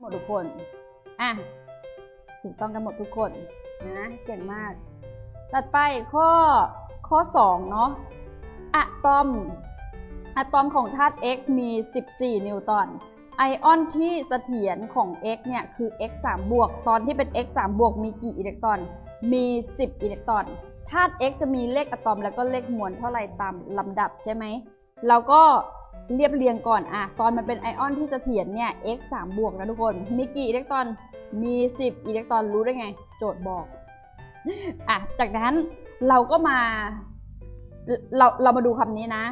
หมดทุกคน อะ ถูกต้องกันหมดทุกคนนะเก่งมาก ตัดไปข้อข้อ2เนาะอะตอม อะตอมของธาตุ X มี 14 นิวตัน ไอออนที่เสถียรของ X เนี่ยคือ X 3บวก ตอนที่เป็น X 3บวกมีกี่อิเล็กตรอน มี 10 อิเล็กตรอน ธาตุ X จะมีเลขอะตอมแล้วก็เลขมวลเท่าไหร่ตามลำดับใช่ไหมเราก็ เรียบเรียงก่อนอะตอนมันเป็นไอออนที่เสถียรเนี่ย X 3บวกนะทุกคน มีกี่อิเล็กตรอน มี 10 อิเล็กตรอนรู้ได้ไง โจทย์บอกอะจากนั้นเราก็มา เราเรามาดูคำนี้นะ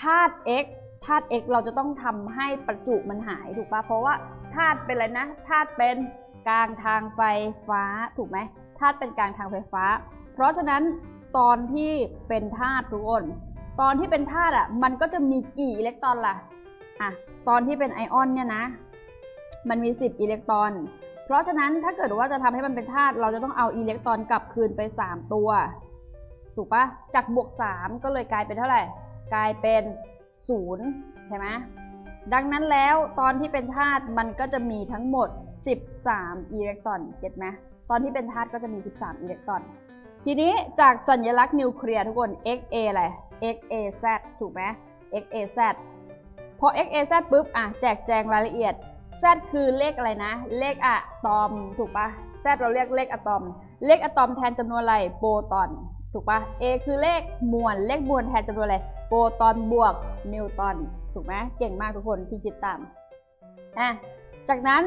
ธาตุ x ธาตุ x เราจะต้องทำให้ประจุมันหายถูกปะเพราะว่าธาตุเป็นอะไรนะธาตุเป็นกลางทางไฟฟ้าถูกไหมธาตุเป็นกลางทางไฟฟ้า เพราะฉะนั้นตอนที่เป็นธาตุทุกคน ตอนที่เป็นธาตุอะ มันก็จะมีกี่อิเล็กตรอนล่ะ อะ ตอนที่เป็นไอออนเนี่ยนะ มันมี 10 อิเล็กตรอน เพราะฉะนั้นถ้าเกิดว่าจะทำให้มันเป็นธาตุ เราจะต้องเอาอิเล็กตรอนกลับคืนไป 3 ตัว ถูกปะจากบวก 3 ก็เลยกลายเป็นเท่าไหร่ กลายเป็น0ใช่ไหมดังนั้นแล้วตอนที่เป็นธาตุมันก็จะมีทั้งหมด 13 อิเล็กตรอน เก็ตไหมตอนที่เป็นธาตุก็จะมี 13 อิเล็กตรอน ทีนี้จากสัญลักษณ์นิวเคลียร์ทุกคน XA อะไร XAZ ถูกไหม XAZ พอ XAZ ปุ๊บ อะ แจกแจงรายละเอียด Z คือเลขอะไรนะ เลขอะตอม ถูกปะ Z เราเรียกเลขอะตอม เลขอะตอมแทนจำนวนอะไร โปรตอน ถูกปะ A คือเลขมวล เลขมวลแทนจำนวนอะไร โปรตอนบวกนิวตอน ถูกไหมเก่งมากทุกคนที่คิดตาม อะ จากนั้น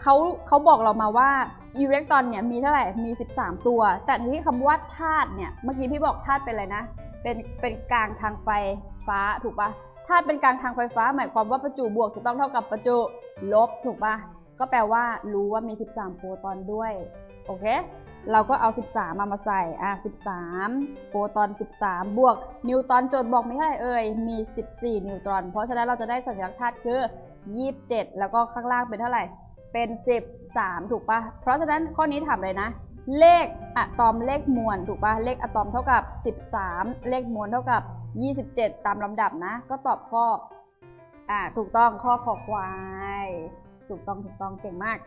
เขาเขาบอกเรามาว่า อิเล็กตรอนเนี่ยมีเท่าไหร่ มี 13 ตัว แต่ที่คำว่าธาตุเนี่ย เมื่อกี้พี่บอกธาตุเป็นอะไรนะ เป็นเป็นกลางทางไฟฟ้าถูกปะธาตุเป็นกลางทางไฟฟ้า หมายความว่าประจุบวกจะต้องเท่ากับประจุลบถูกปะก็แปลว่ารู้ว่ามี 13 โปรตอนด้วย โอเค เราก็เอา 13 มามาใส่ อะ 13 โปรตอน 13 บวก นิวตรอนโจทย์บอกม่เท่าไหร่เอ่ย มี 14 นิวตรอน เพราะฉะนั้นเราจะได้สัญลักษณ์ธาตุคือ 27 แล้วก็ข้างล่างเป็นเท่าไหร่ เป็น 13 ถูกปะเพราะฉะนั้นข้อนี้ถามเลยนะ เลขอะตอมเลขมวลถูกป่ะ เลขอะตอมเท่ากับ 13 เลขมวลเท่ากับ 27 ตามลำดับนะ ก็ตอบข้ออ่าถูกต้องข้อขอควาย ถูกต้องถูกต้องเก่งมาก